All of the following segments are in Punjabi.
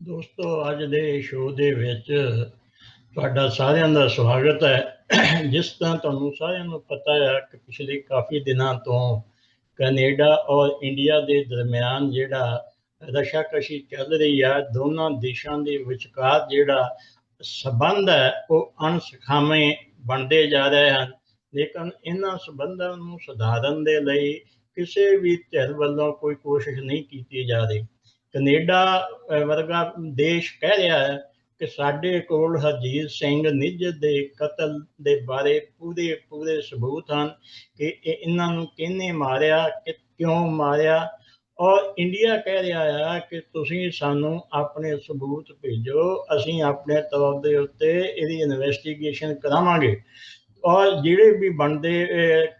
ਦੋਸਤੋ, ਅੱਜ ਦੇ ਸ਼ੋਅ ਦੇ ਵਿੱਚ ਤੁਹਾਡਾ ਸਾਰਿਆਂ ਦਾ ਸਵਾਗਤ ਹੈ। ਜਿਸ ਤਰ੍ਹਾਂ ਤੁਹਾਨੂੰ ਸਾਰਿਆਂ ਨੂੰ ਪਤਾ ਹੈ ਕਿ ਪਿਛਲੇ ਕਾਫੀ ਦਿਨਾਂ ਤੋਂ ਕੈਨੇਡਾ ਔਰ ਇੰਡੀਆ ਦੇ ਦਰਮਿਆਨ ਜਿਹੜਾ ਰਸ਼ਾਕਸ਼ੀ ਚੱਲ ਰਹੀ ਹੈ ਦੋਨਾਂ ਦੇਸ਼ਾਂ ਦੇ ਵਿਚਕਾਰ ਜਿਹੜਾ ਸਬੰਧ ਹੈ, ਉਹ ਅਣਸਖਾਵੇਂ ਬਣਦੇ ਜਾ ਰਹੇ ਹਨ। ਲੇਕਿਨ ਇਹਨਾਂ ਸਬੰਧਾਂ ਨੂੰ ਸੁਧਾਰਨ ਦੇ ਲਈ ਕਿਸੇ ਵੀ ਧਿਰ ਵੱਲੋਂ ਕੋਈ ਕੋਸ਼ਿਸ਼ ਨਹੀਂ ਕੀਤੀ ਜਾ ਰਹੀ। ਕੈਨੇਡਾ ਵਰਗਾ ਦੇਸ਼ ਕਹਿ ਰਿਹਾ ਹੈ ਕਿ ਸਾਡੇ ਕੋਲ ਹਰਜੀਤ ਸਿੰਘ ਨਿੱਜ ਦੇ ਕਤਲ ਦੇ ਬਾਰੇ ਪੂਰੇ ਪੂਰੇ ਸਬੂਤ ਹਨ ਕਿ ਇਹਨਾਂ ਨੂੰ ਕਿਹਨੇ ਮਾਰਿਆ, ਕਿ ਕਿਉਂ ਮਾਰਿਆ। ਔਰ ਇੰਡੀਆ ਕਹਿ ਰਿਹਾ ਹੈ ਕਿ ਤੁਸੀਂ ਸਾਨੂੰ ਆਪਣੇ ਸਬੂਤ ਭੇਜੋ, ਅਸੀਂ ਆਪਣੇ ਤੌਰ ਦੇ ਉੱਤੇ ਇਹਦੀ ਇਨਵੈਸਟੀਗੇਸ਼ਨ ਕਰਾਵਾਂਗੇ। ਔਰ ਜਿਹੜੇ ਵੀ ਬਣਦੇ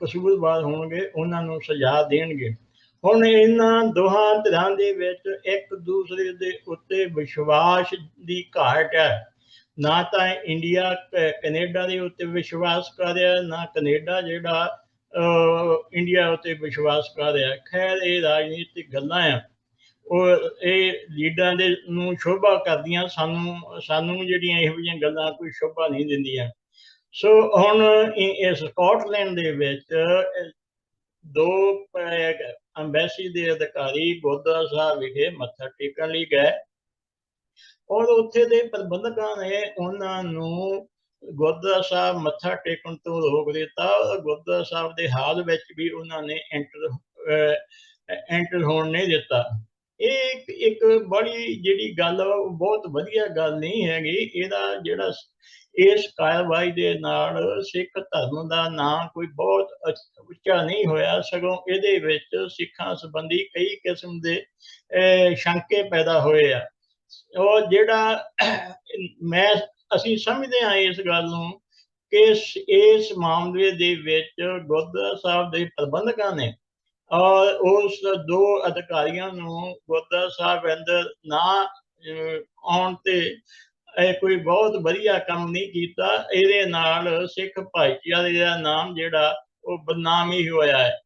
ਕਸੂਰਵਾਰ ਹੋਣਗੇ, ਉਹਨਾਂ ਨੂੰ ਸਜ਼ਾ ਦੇਣਗੇ। ਹੁਣ ਇਹਨਾਂ ਦੋਹਾਂ ਧਿਰਾਂ ਦੇ ਵਿੱਚ ਇੱਕ ਦੂਸਰੇ ਦੇ ਉੱਤੇ ਵਿਸ਼ਵਾਸ ਦੀ ਘਾਟ ਹੈ। ਨਾ ਤਾਂ ਇੰਡੀਆ ਕੈਨੇਡਾ ਦੇ ਉੱਤੇ ਵਿਸ਼ਵਾਸ ਕਰ ਰਿਹਾ, ਨਾ ਕੈਨੇਡਾ ਜਿਹੜਾ ਇੰਡੀਆ ਉੱਤੇ ਵਿਸ਼ਵਾਸ ਕਰ ਰਿਹਾ। ਖੈਰ, ਇਹ ਰਾਜਨੀਤਿਕ ਗੱਲਾਂ ਆ। ਉਹ, ਇਹ ਲੀਡਰਾਂ ਦੇ ਨੂੰ ਸ਼ੋਭਾ ਕਰਦੀਆਂ, ਸਾਨੂੰ ਸਾਨੂੰ ਜਿਹੜੀਆਂ ਇਹੋ ਜਿਹੀਆਂ ਗੱਲਾਂ ਕੋਈ ਸ਼ੋਭਾ ਨਹੀਂ ਦਿੰਦੀਆਂ। ਸੋ ਹੁਣ ਇਹ ਸਕਾਟਲੈਂਡ ਦੇ ਵਿੱਚ ਦੋ ਅੰਬੈਸੀ ਦੇ ਅਧਿਕਾਰੀ ਗੁਰਦੁਆਰਾ ਸਾਹਿਬ ਵਿਖੇ ਮੱਥਾ ਟੇਕਣ ਲਈ ਗਏ। ਔਰ ਉੱਥੇ ਦੇ ਪ੍ਰਬੰਧਕਾਂ ਨੇ ਉਹਨਾਂ ਨੂੰ ਗੁਰਦੁਆਰਾ ਸਾਹਿਬ ਮੱਥਾ ਟੇਕਣ ਤੋਂ ਰੋਕ ਦਿੱਤਾ। ਗੁਰਦੁਆਰਾ ਸਾਹਿਬ ਦੇ ਹਾਲ ਵਿੱਚ ਵੀ ਉਹਨਾਂ ਨੇ ਐਂਟਰ ਐਂਟਰ ਹੋਣ ਨਹੀਂ ਦਿੱਤਾ। ਇਹ ਇੱਕ ਬੜੀ ਜਿਹੜੀ ਗੱਲ ਬਹੁਤ ਵਧੀਆ ਗੱਲ ਨਹੀਂ ਹੈਗੀ। ਇਹਦਾ ਜਿਹੜਾ ਇਸ ਕਾਰਵਾਈ ਦੇ ਨਾਲ ਸਿੱਖ ਧਰਮ ਦਾ ਨਾਂ ਕੋਈ ਬਹੁਤ ਉੱਚਾ ਨਹੀਂ ਹੋਇਆ, ਸਗੋਂ ਇਹਦੇ ਵਿੱਚ ਸਿੱਖਾਂ ਸੰਬੰਧੀ ਕਈ ਕਿਸਮ ਦੇ ਸ਼ੰਕੇ ਪੈਦਾ ਹੋਏ ਆ। ਉਹ ਜਿਹੜਾ ਮੈਂ, ਅਸੀਂ ਸਮਝਦੇ ਹਾਂ ਇਸ ਗੱਲ ਨੂੰ ਕਿ ਇਸ ਮਾਮਲੇ ਦੇ ਵਿੱਚ ਗੁਰਦੁਆਰਾ ਸਾਹਿਬ ਦੇ ਪ੍ਰਬੰਧਕਾਂ ਨੇ, ਔਰ ਉਸ ਦੋ ਅਧਿਕਾਰੀਆਂ ਨੂੰ ਗੁਰਦੁਆਰਾ ਸਾਹਿਬ ਅੰਦਰ ਨਾ ਆਉਣ ਤੇ ਇਹ ਕੋਈ ਬਹੁਤ ਵਧੀਆ ਕੰਮ ਨਹੀਂ ਕੀਤਾ। ਇਹਦੇ ਨਾਲ ਸਿੱਖ ਭਾਈਚਾਰੇ ਦਾ ਨਾਮ ਜਿਹੜਾ, ਉਹ ਬਦਨਾਮ ਹੀ ਹੋਇਆ ਹੈ।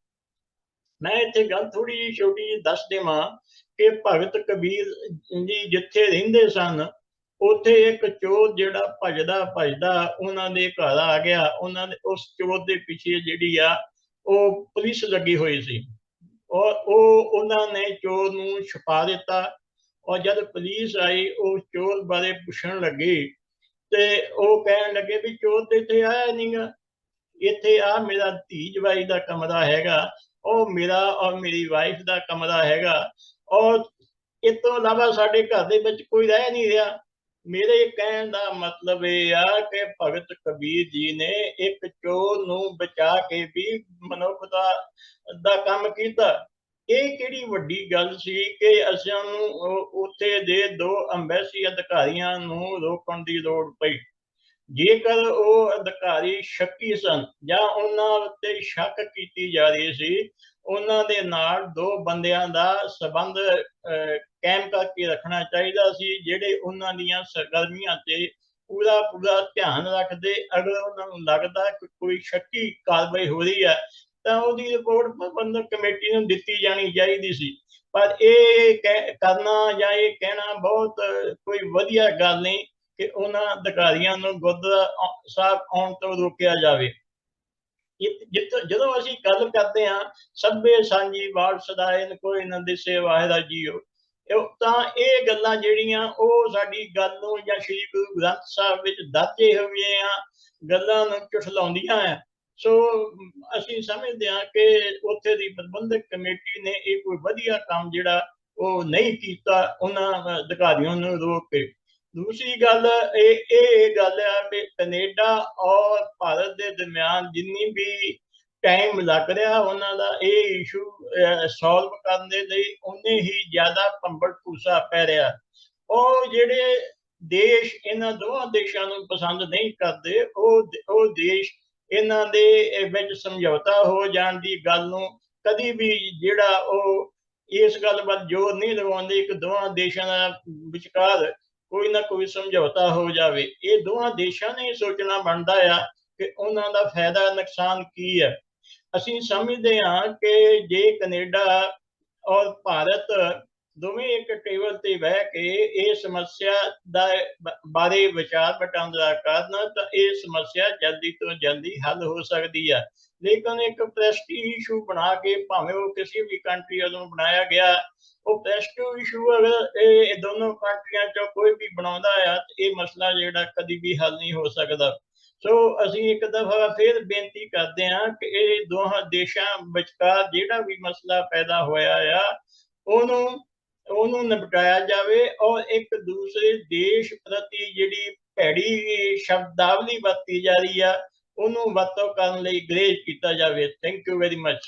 ਮੈਂ ਇੱਥੇ ਗੱਲ ਥੋੜੀ ਜਿਹੀ ਛੋਟੀ ਜਿਹੀ ਦੱਸ ਦੇਵਾਂ ਕਿ ਭਗਤ ਕਬੀਰ ਜੀ ਜਿੱਥੇ ਰਹਿੰਦੇ ਸਨ, ਉੱਥੇ ਇੱਕ ਚੋਰ ਜਿਹੜਾ ਭਜਦਾ ਭਜਦਾ ਉਹਨਾਂ ਦੇ ਘਰ ਆ ਗਿਆ। ਉਹਨਾਂ ਦੇ, ਉਸ ਚੋਰ ਦੇ ਪਿੱਛੇ ਜਿਹੜੀ ਆ, ਉਹ ਪੁਲਿਸ ਲੱਗੀ ਹੋਈ ਸੀ। ਔਰ ਉਹ, ਉਹਨਾਂ ਨੇ ਚੋਰ ਨੂੰ ਛੁਪਾ ਦਿੱਤਾ। ਔਰ ਜਦ ਪੁਲਿਸ ਆਈ, ਉਹ ਚੋਰ ਬਾਰੇ ਪੁੱਛਣ ਲੱਗੀ ਤੇ ਉਹ ਕਹਿਣ ਲੱਗੇ ਵੀ ਚੋਰ ਤੇ ਇੱਥੇ ਆਇਆ ਨਹੀਂਗਾ ਇੱਥੇ ਆ, ਮੇਰਾ ਧੀ ਜਵਾਈ ਦਾ ਕਮਰਾ ਹੈਗਾ, ਉਹ ਮੇਰਾ ਔਰ ਮੇਰੀ ਵਾਈਫ ਦਾ ਕਮਰਾ ਹੈਗਾ। ਔਰ ਇਸ ਤੋਂ ਇਲਾਵਾ ਸਾਡੇ ਘਰ ਦੇ ਵਿੱਚ ਕੋਈ ਰਹਿ ਨਹੀਂ ਰਿਹਾ। ਮੇਰੇ ਕਹਿਣ ਦਾ ਮਤਲਬ ਇਹ ਆ ਕਿ ਭਗਤ ਕਬੀਰ ਜੀ ਨੇ ਇੱਕ ਚੋਰ ਨੂੰ ਬਚਾ ਕੇ ਵੀ ਮਨੁੱਖਤਾ ਦਾ ਕੰਮ ਕੀਤਾ। ਇਹ ਕਿਹੜੀ ਵੱਡੀ ਗੱਲ ਸੀ ਕਿ ਅਸੀਂ ਨੂੰ ਉੱਥੇ ਦੇ ਦੋ ਅੰਬੈਸੀ ਅਧਿਕਾਰੀਆਂ ਨੂੰ ਰੋਕਣ ਦੀ ਲੋੜ ਪਈ। ਜੇਕਰ ਉਹ ਅਧਿਕਾਰੀ ਸ਼ੱਕੀ ਸਨ ਜਾਂ ਉਹਨਾਂ ਉੱਤੇ ਸ਼ੱਕ ਕੀਤੀ ਜਾ ਰਹੀ ਸੀ, ਉਹਨਾਂ ਦੇ ਨਾਲ ਦੋ ਬੰਦਿਆਂ ਦਾ ਸਬੰਧ ਕਾਇਮ ਕਰਕੇ ਰੱਖਣਾ ਚਾਹੀਦਾ ਸੀ, ਜਿਹੜੇ ਉਹਨਾਂ ਦੀਆਂ ਸਰਗਰਮੀਆਂ ਤੇ ਪੂਰਾ ਪੂਰਾ ਧਿਆਨ ਰੱਖਦੇ। ਅਗਰ ਉਹਨਾਂ ਨੂੰ ਲੱਗਦਾ ਕਿ ਕੋਈ ਸ਼ੱਕੀ ਕਾਰਵਾਈ ਹੋ ਰਹੀ ਹੈ ਤਾਂ ਉਹਦੀ ਰਿਪੋਰਟ ਪ੍ਰਬੰਧਕ ਕਮੇਟੀ ਨੂੰ ਦਿੱਤੀ ਜਾਣੀ ਚਾਹੀਦੀ ਸੀ। ਪਰ ਇਹ ਕਰਨਾ ਜਾਂ ਇਹ ਕਹਿਣਾ ਬਹੁਤ, ਕੋਈ ਵਧੀਆ ਗੱਲ ਨਹੀਂ ਕਿ ਉਹਨਾਂ ਅਧਿਕਾਰੀਆਂ ਨੂੰ ਗੁਰਦੁਆਰਾ ਸਾਹਿਬ ਆਉਣ ਤੋਂ ਰੋਕਿਆ ਜਾਵੇ। ਜਦੋਂ ਅਸੀਂ ਗੱਲ ਕਰਦੇ ਹਾਂ, ਸਭੇ ਸਾਂਝੀ ਬਾੜ ਸਦਾਇਨ ਕੋਈ ਨਾ ਦਿਸੇ ਵਾਹਿਦਾ ਜੀਓ ਤਾਂ ਇਹ ਗੱਲਾਂ ਜਿਹੜੀਆਂ ਉਹ ਸਾਡੀ ਗੱਲ ਨੂੰ ਜਾਂ ਸ਼੍ਰੀ ਗੁਰੂ ਗ੍ਰੰਥ ਸਾਹਿਬ ਵਿੱਚ ਦਾਜੇ ਹੋਏ ਆ, ਗੱਲਾਂ ਨੂੰ ਝੁਠਲਾਉਂਦੀਆਂ ਆ। ਸੋ ਅਸੀਂ ਸਮਝਦੇ ਹਾਂ ਕਿ ਉੱਥੇ ਦੀ ਪ੍ਰਬੰਧਕ ਕਮੇਟੀ ਨੇ ਇਹ ਕੋਈ ਵਧੀਆ ਕੰਮ ਜਿਹੜਾ ਉਹ ਨਹੀਂ ਕੀਤਾ, ਉਹਨਾਂ ਅਧਿਕਾਰੀਆਂ ਨੂੰ ਰੋਕ ਕੇ। ਦੂਸਰੀ ਗੱਲ, ਇਹ ਇਹ ਗੱਲ ਹੈ ਕਿ ਕੈਨੇਡਾ ਔਰ ਭਾਰਤ ਦੇ ਦਰਮਿਆਨ ਜਿੰਨੀ ਵੀ ਟਾਈਮ ਲੱਗ ਰਿਹਾ ਉਹਨਾਂ ਦਾ, ਇਹ ਇਸ਼ੂ ਸੋਲਵ ਕਰਨ ਦੇ ਲਈ ਉਹਨੇ ਹੀ ਜ਼ਿਆਦਾ ਭੰਬੜ ਪੂਸਾ ਪੈ ਰਿਹਾ। ਉਹ ਜਿਹੜੇ ਦੇਸ਼ ਇਹਨਾਂ ਦੋਹਾਂ ਦੇਸ਼ਾਂ ਨੂੰ ਪਸੰਦ ਨਹੀਂ ਕਰਦੇ, ਉਹ ਉਹ ਦੇਸ਼ ਇਹਨਾਂ ਦੇ ਵਿੱਚ ਸਮਝੌਤਾ ਹੋ ਜਾਣ ਦੀ ਗੱਲ ਨੂੰ ਕਦੀ ਵੀ ਜਿਹੜਾ ਉਹ ਇਸ ਗੱਲ ਵੱਲ ਜੋਰ ਨਹੀਂ ਲਗਾਉਂਦੇ ਕਿ ਦੋਹਾਂ ਦੇਸ਼ਾਂ ਦਾ ਵਿਚਕਾਰ ਕੋਈ ਨਾ ਕੋਈ ਸਮਝੌਤਾ ਹੋ ਜਾਵੇ। ਇਹ ਦੋਹਾਂ ਦੇਸ਼ਾਂ ਨੇ ਸੋਚਣਾ ਬਣਦਾ ਆ ਕਿ ਉਹਨਾਂ ਦਾ ਫਾਇਦਾ ਨੁਕਸਾਨ ਕੀ ਹੈ। ਅਸੀਂ ਸਮਝਦੇ ਹਾਂ ਕਿ ਜੇ ਕੈਨੇਡਾ ਔਰ ਭਾਰਤ ਦੋਵੇਂ ਇੱਕ ਟੇਬਲ ਤੇ ਬਹਿ ਕੇ ਇਹ ਸਮੱਸਿਆ ਦਾ ਬਾਰੇ ਵਿਚਾਰ ਵਟਾਂਦਰਾ ਕਰਨ ਤਾਂ ਇਹ ਸਮੱਸਿਆ ਜਲਦੀ ਤੋਂ ਜਲਦੀ ਹੱਲ ਹੋ ਸਕਦੀ ਹੈ ਲੇਕਿਨ ਇੱਕ ਪ੍ਰੈਸਟੀਜ ਇਸ਼ੂ ਬਣਾ ਕੇ ਭਾਵੇਂ ਉਹ ਕਿਸੇ ਵੀ ਕੰਟਰੀ ਵੱਲੋਂ ਬਣਾਇਆ ਗਿਆ, ਉਹ ਪ੍ਰੈਸਟੀਜ ਇਸ਼ੂ ਅਗਰ ਇਹ ਦੋਨੋਂ ਕੰਟਰੀਆਂ ਚੋਂ ਕੋਈ ਵੀ ਬਣਾਉਂਦਾ ਆ ਇਹ ਮਸਲਾ ਜਿਹੜਾ ਕਦੀ ਵੀ ਹੱਲ ਨਹੀਂ ਹੋ ਸਕਦਾ। ਸੋ ਅਸੀਂ ਇੱਕ ਦਫਾ ਫਿਰ ਬੇਨਤੀ ਕਰਦੇ ਹਾਂ ਕਿ ਇਹ ਦੋਹਾਂ ਦੇਸ਼ਾਂ ਵਿਚਕਾਰ ਜਿਹੜਾ ਵੀ ਮਸਲਾ ਪੈਦਾ ਹੋਇਆ ਆ, ਉਹਨੂੰ ਉਹਨੂੰ ਨਿਪਟਾਇਆ ਜਾਵੇ ਔਰ ਇੱਕ ਦੂਸਰੇ ਦੇਸ਼ ਪ੍ਰਤੀ ਜਿਹੜੀ ਭੈੜੀ ਸ਼ਬਦਾਵਲੀ ਵਰਤੀ ਜਾ ਰਹੀ ਆ, ਉਹਨੂੰ ਵਰਤੋਂ ਕਰਨ ਲਈ ਗ੍ਰੇਜ ਕੀਤਾ ਜਾਵੇ। Thank you very much